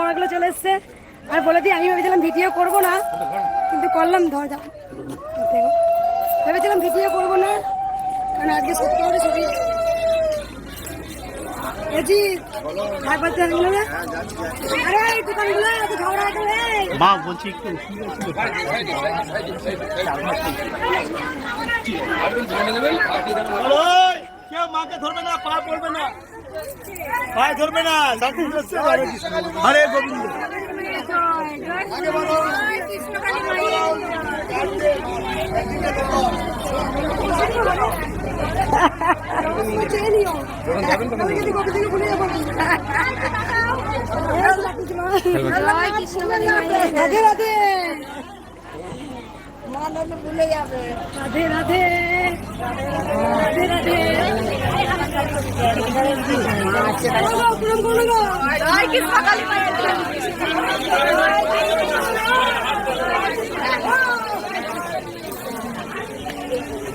বড়গুলো চলে এসছে। আর বলে দিই আমি ভেবেছিলাম ভিডিও করব না কিন্তু করলাম ধর যা। ভেবেছিলাম ভিডিও করব না কারণ আজকে সত্যি করে ছবি। মা বলছি মাকে ধরবে না পা পড়বে না। পায়ে ধরবে না আরে গোবিন্দ। রাধে রাধে। ভুলে যাবে। রাধে রাধে রাধে রাধে। প্রণাম করো গো।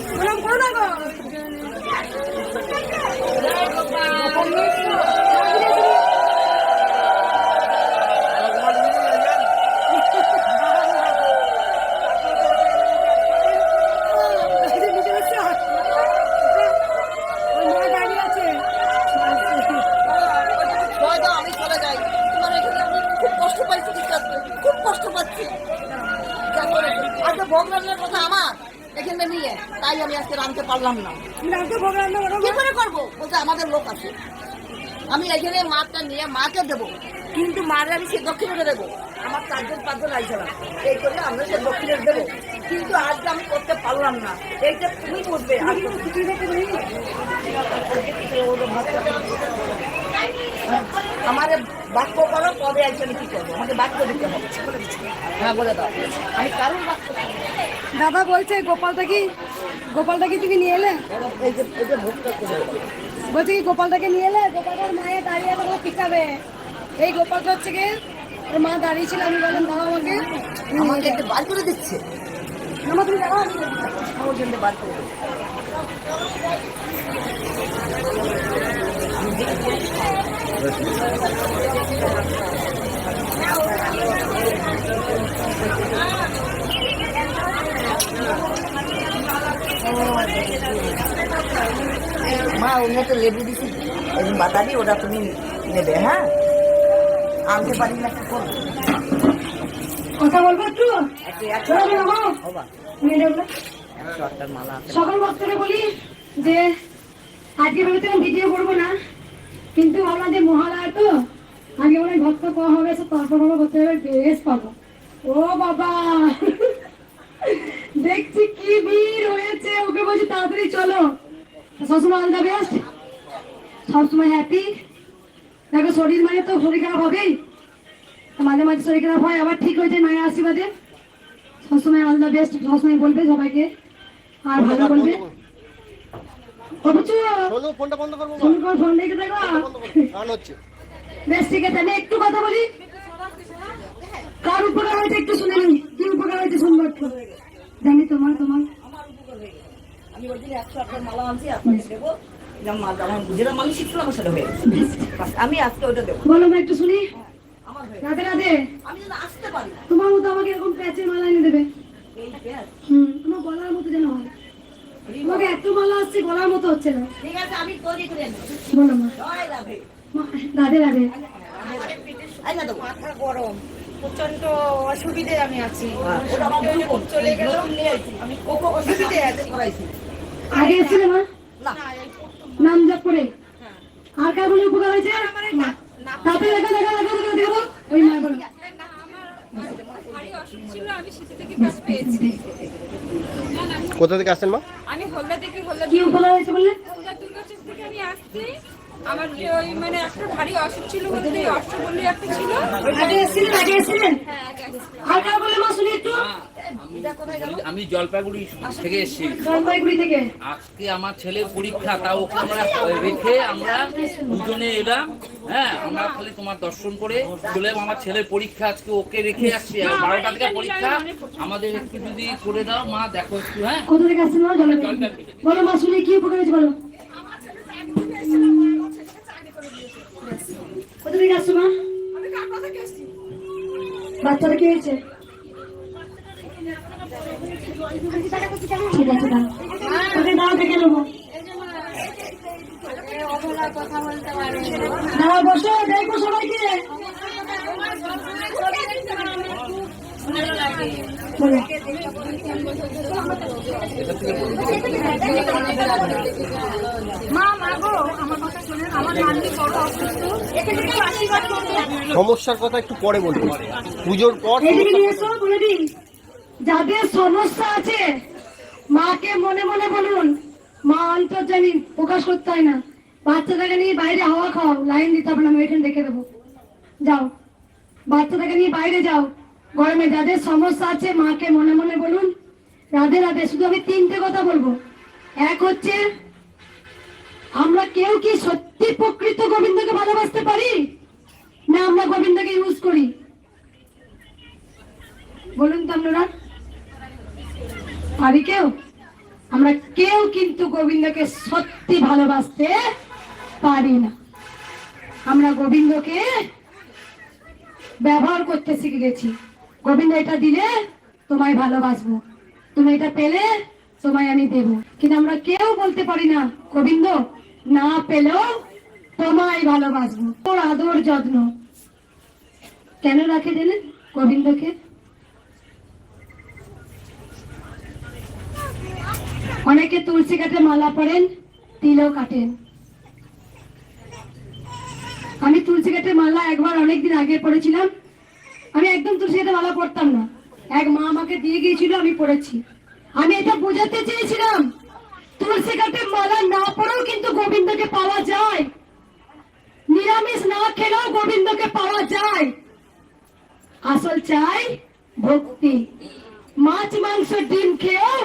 প্রণাম করো না গো। নিচে বসছো? ওই মা দাঁড়িয়ে আছে। ভয় দাও, আমি চলে যাই তোমার এখানে আমি খুব কষ্ট পাইছি ঠিক আছে খুব কষ্ট পাচ্ছি যা করে আজকে ভোগ কথা আমার। এখানে নিয়ে তাই আমি আজকে রাঁধতে পারলাম না। কি। করে করব? বলছে আমাদের লোক আছে। আমি এখানে মাছটা নিয়ে মাকে দেবো। কিন্তু মারে আমি সে দক্ষিণে দেবো। আমার চারজন পাঁচজন আইছিলাম এই করে আমরা সে দক্ষিণে দেবো। কিন্তু আজকে আমি করতে পারলাম না। এইটা তুমি বুঝবে আর তুমি কি দেখতে পারি? আমার বাক্য করো আইসে আমি কি করব? আমাকে বাক্য দিতে হবে হ্যাঁ বলে দাও। আমি কারণ বাক্য দাদা বলছে গোপালটা কি গোপালটা কি তুমি নিয়ে এলে। বলছে কি গোপালটাকে নিয়ে এলে? গোপালটার মায়ের দাঁড়িয়ে ওকে পিকাবে এই গোপালটা হচ্ছে কি ওর মা দাঁড়িয়ে ছিল আমি বললাম দাও আমাকে। তুমি আমাকে। একটু বার করে দিচ্ছে। তুমি আমার জন্য বার করে দিচ্ছে। মা অন্য তো লেবু দিছি। এই বাতাবি ওটা তুমি নেবে হ্যাঁ? আনতে পারি না কথা বলব একটু? সকল ভক্তকে বলি যে আজকে ভেবেছিলাম ভিডিও করব না। কিন্তু ভাবলাম যে মহালয়া তো, আগে মনে ভক্ত কম হবে, সে তারপর করতে হবে বেশ পাবো। ও বাবা! দেখছি কি ভিড় হয়েছে, ওকে বলছি তাড়াতাড়ি চলো। সবসময় দ্য বেস্ট সবসময় হ্যাপি দেখো, শরীর মানে তো শরীর খারাপ হবেই। মাঝে মাঝে শরীর খারাপ হয়, আবার ঠিক হয়ে যায় মায়ের আশীর্বাদে। সবসময় অল দ্য বেস্ট সবসময় বলবে সবাইকে, আর ভালো বলবে। ফোনটা বন্ধ করব ফোন রেখে দেখো। গান হচ্ছে। বেশ ঠিক আছে আমি একটু কথা বলি। কার উপকার হয়েছে একটু শুনে নি কি উপকার হয়েছে শুনব জানি তোমার তোমার। আমি ওই দিন একশো আটটার মালা আনছি আপনাকে দেবো। যেমন মাল আমার যেটা মালিক শিখছিল আমার সেটা হয়ে গেছে। বাস, আমি আজকে ওইটা দেবো। বলো মা একটু শুনি। রাধে। আমি যেন আসতে পারি তোমার মতো আমাকে এরকম প্যাচের মালা এনে দেবে। এই হুম তোমার গলার মতো যেন হয়। তোমাকে এত মালা আসছে গলার মতো হচ্ছে না। ঠিক আছে আমি তৈরি করে নেব। বলো মা। রাধে। রাধে মাথা গরম। প্রচণ্ড অসুবিধে আমি আছি। যখন চলে গেল। আমি অসুবিধে আগে এসেছিলে মা? নাম জপ করে। আর কার বলে উপকার হয়েছে? তাতে দেখা দেখা দেখা দেখা দেখো ওই মা বলো। ভারী অসুখ ছিল আমি সেটা থেকে কাজ পেয়েছি। কোথা থেকে আসছেন মা? আমি হলদা থেকে হলদা কি হলদা হয়েছে বললে? হলদা দুর্গাচক থেকে আমি আসছি। আমার যে ওই মানে একটা ভারী অসুখ ছিল বলতে অসুখ বলে একটা ছিল। আগে এসেছিলেন আগে এসেছিলেন? হ্যাঁ আগে এসেছিলেন কার বলে মা শুনি একটু। আমি জলপাইগুড়ি থেকে এসেছি। জলপাইগুড়ি থেকে? আজকে আমার ছেলের পরীক্ষা তা ওকে আমরা রেখে আমরা দুজনে এলাম। হ্যাঁ আমরা খালি তোমার দর্শন করে চলে আমার ছেলের পরীক্ষা আজকে ওকে রেখে আসছি। বারোটা থেকে পরীক্ষা আমাদের একটু যদি করে দাও মা দেখো একটু হ্যাঁ। কোথা থেকে আসছেন বলো মা শুনি কি উপকার হয়েছে বলো? কোথা থেকে আসছো মা? বাচ্চাটা কি হয়েছে? ঠিক আছে দাও। ওকে দাও দেখে নেব। বসো দেখো সবাইকে। সমস্যার কথা একটু পরে বলব পুজোর পর যাদের সমস্যা আছে, মাকে মনে মনে বলুন, মা অন্তর্জামী প্রকাশ করতে হয় না। বাচ্চাটাকে নিয়ে বাইরে হাওয়া খাও, লাইন দিতে হবে না, আমি এখানে দেবো। যাও, বাচ্চাটাকে নিয়ে বাইরে যাও। গরমে যাদের সমস্যা আছে, মাকে মনে মনে বলুন, রাধে রাধে, শুধু আমি তিনটে কথা বলব। এক হচ্ছে, আমরা কেউ কি সত্যি প্রকৃত গোবিন্দকে ভালোবাসতে পারি? না, আমরা গোবিন্দকে ইউজ করি। বলুন তো আপনারা। পারি কেউ? আমরা কেউ কিন্তু গোবিন্দকে সত্যি ভালোবাসতে পারি না। আমরা গোবিন্দকে ব্যবহার করতে শিখে গেছি। গোবিন্দ এটা দিলে তোমায় ভালোবাসবো। তুমি এটা পেলে তোমায় আমি দেব। কিন্তু আমরা কেউ বলতে পারি না, গোবিন্দ, না পেলেও তোমায় ভালোবাসবো। তোর আদর যত্ন। কেন রাখে দিলেন গোবিন্দকে অনেকে তুলসী কাটে মালা পরেন, তিলও কাটেন। আমি তুলসী কাটে মালা একবার অনেকদিন আগে পড়েছিলাম আমি একদম তুলসী কাটে মালা পড়তাম না। এক মা আমাকে দিয়ে গিয়েছিল, আমি পড়েছি আমি এটা বোঝাতে চেয়েছিলাম, তুলসী কাটে মালা না পড়েও কিন্তু গোবিন্দকে পাওয়া যায়। নিরামিষ না খেলেও গোবিন্দকে পাওয়া যায়। আসল চাই ভক্তি। মাছ, মাংস, ডিম খেয়েও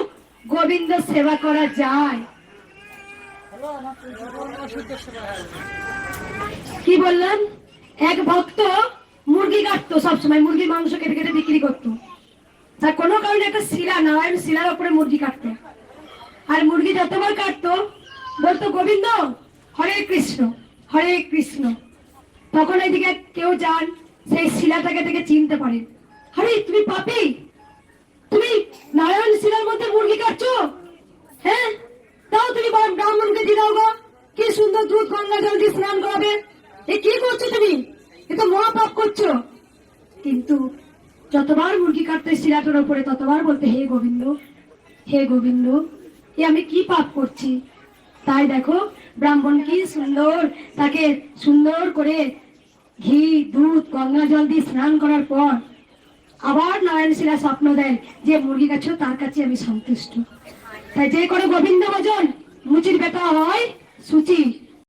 গোবিন্দ সেবা করা যায়। কি বললাম এক ভক্ত মুরগি কাটতো সবসময় মুরগি মাংস কেটে কেটে বিক্রি করতো। তার কোনো কারণে একটা শিলা না নারায়ণ শিলার উপরে মুরগি কাটতো। আর মুরগি যতবার কাটতো, বলতো, গোবিন্দ, হরে কৃষ্ণ হরে কৃষ্ণ। তখন এদিকে কেউ যান, সেই শিলাটাকে থেকে চিনতে পারে। হরে তুমি পাপি? তুমি নারায়ণ শিলার মধ্যে মুরগি কাটছো? হ্যাঁ? তাও তুমি ব্রাহ্মণকে দিয়ে দাও গো। কি সুন্দর দুধ গঙ্গা জল দিয়ে স্নান করাবে। এ কি করছ তুমি? এ তো মহাপাপ করছ। কিন্তু যতবার মুরগি কাটতে শিলাটার উপরে ততবার বলতে হে গোবিন্দ হে গোবিন্দ, এ আমি কি পাপ করছি? তাই দেখো, ব্রাহ্মণ কি সুন্দর, তাকে সুন্দর করে ঘি, দুধ, গঙ্গা জল দিয়ে স্নান করার পর আবার নারায়ণ শিলা স্বপ্ন দেন যে মুরগি গাছও তার কাছে আমি সন্তুষ্ট। তাই যে করে গোবিন্দ ভজন, মুচির বেটা হয় সুচি